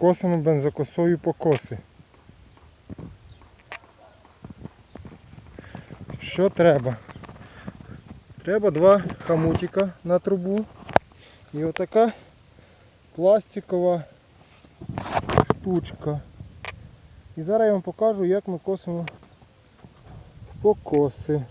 косимо бензокосою покоси. Що треба? Треба два хамутика на трубу і отака пластикова штучка. І зараз я вам покажу, як ми косимо покоси.